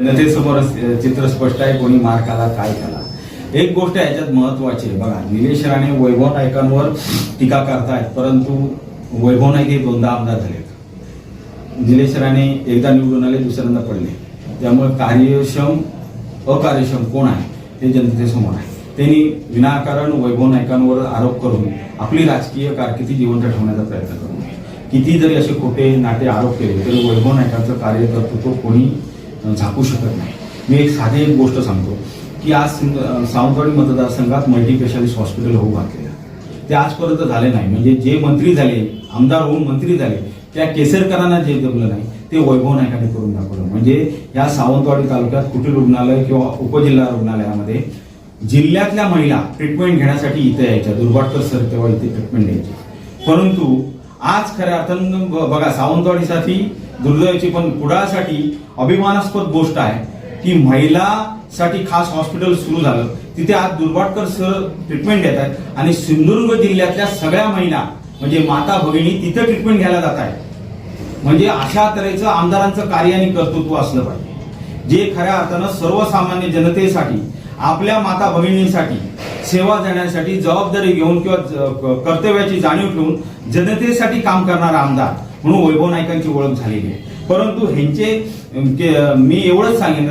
जनतेसमोर चित्र स्पष्ट आहे कोणी मार खाला काय खाला. एक गोष्ट याच्यात महत्वाची आहे. बघा निलेश राणे वैभव नायकांवर टीका करतायत परंतु वैभव नाईक हे दोनदा आमदार झालेत. निलेश राणे एकदा निवडून आले दुसऱ्यांदा पडले. त्यामुळे कार्यक्षम अकार्यक्षम कोण आहे? ते जनतेसमोर आहे. त्यांनी विनाकारण वैभव नायकांवर आरोप करून आपली राजकीय कारकिर्दी जिवंत ठेवण्याचा प्रयत्न करू नये किती जरी असे खोटे नाटे आरोप केले तरी वैभव नायकांचं कार्यकर्तृत्व कोणी झाकू शकत नाही. मी एक साधी एक गोष्ट सांगतो की आज सिं- सावंतवाडी मतदारसंघात मल्टी स्पेशालिस्ट हॉस्पिटल होऊ घातलेलं ते आजपर्यंत झाले नाही. म्हणजे जे मंत्री झाले आमदार होऊन मंत्री झाले त्या केसरकरांना जे जमलं नाही ते वैभव नायकाने करून दाखवलं. म्हणजे या सावंतवाडी तालुक्यात कुटीर रुग्णालय किंवा उपजिल्हा रुग्णालयामध्ये जिल्ह्यातल्या महिला ट्रीटमेंट घेण्यासाठी इथे यायच्या. दुर्वाटकर सर तेव्हा इथे ट्रीटमेंट द्यायची. परंतु आज खऱ्या अर्थानं बघा सावंतवाडीसाठी दुर्दैवाची पण कुडाळसाठी अभिमानास्पद गोष्ट आहे की महिलासाठी खास हॉस्पिटल सुरू झालं. तिथे आज दुर्वाटकर सर ट्रीटमेंट देत आहेत आणि सिंधुदुर्ग जिल्ह्यातल्या सगळ्या महिला म्हणजे माता भगिनी तिथे ट्रीटमेंट घ्यायला जात आहे म्हणजे अशा तऱ्हेचं आमदारांचं कार्य आणि कर्तृत्व असलं पाहिजे. जे खऱ्या अर्थानं सर्वसामान्य जनतेसाठी आपल्या माता भगिनींसाठी सेवा देण्यासाठी जबाबदारी घेऊन किंवा कर्तव्याची जाणीव ठेवून जनतेसाठी काम करणारा आमदार म्हणून वैभव नायकांची ओळख झालेली आहे. परंतु ह्यांचे मी एवढंच सांगेन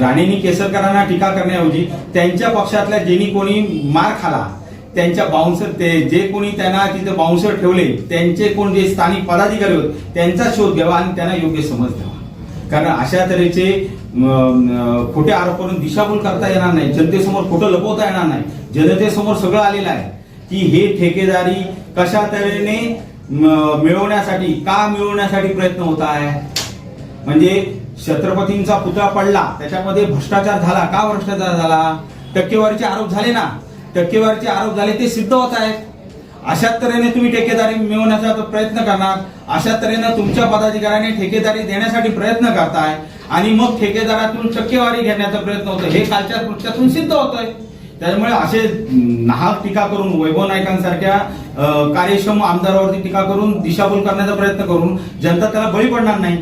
राणेंनी केसरकरांना टीका करण्याऐवजी त्यांच्या पक्षातल्या ज्यांनी कोणी मार खाला त्यांच्या बाउन्सर ते जे कोणी त्यांना तिथे बाउन्सर ठेवले त्यांचे कोण जे स्थानिक पदाधिकारी होते त्यांचा शोध घ्यावा आणि त्यांना योग्य समज द्यावा. कारण अशा तऱ्हेचे खोटे आरोप करून दिशाभूल करता येणार नाही. जनतेसमोर खोटं लपवता येणार नाही. जनतेसमोर सगळं आलेलं आहे की हे ठेकेदारी कशा तऱ्हेने मिळवण्यासाठी का मिळवण्यासाठी प्रयत्न होत आहे? म्हणजे छत्रपतींचा पुतळा पडला त्याच्यामध्ये भ्रष्टाचार झाला. का भ्रष्टाचार झाला? टक्केवारीचे आरोप झाले ना. टक्केवारीचे आरोप झाले ते सिद्ध होत आहेत. अशा तऱ्हेने तुम्ही ठेकेदारी मिळवण्याचा प्रयत्न करणार. अशा तऱ्हेने तुमच्या पदाधिकाऱ्याने ठेकेदारी देण्यासाठी प्रयत्न करताय आणि मग ठेकेदारातून टक्केवारी घेण्याचा प्रयत्न होतो हे कालच्या कृत्यातून सिद्ध होतोय. त्यामुळे असे नाहक टीका करून वैभव नायकांसारख्या कार्यक्षम आमदारावरती टीका करून दिशाभूल करण्याचा प्रयत्न करून जनता त्याला बळी पडणार नाही.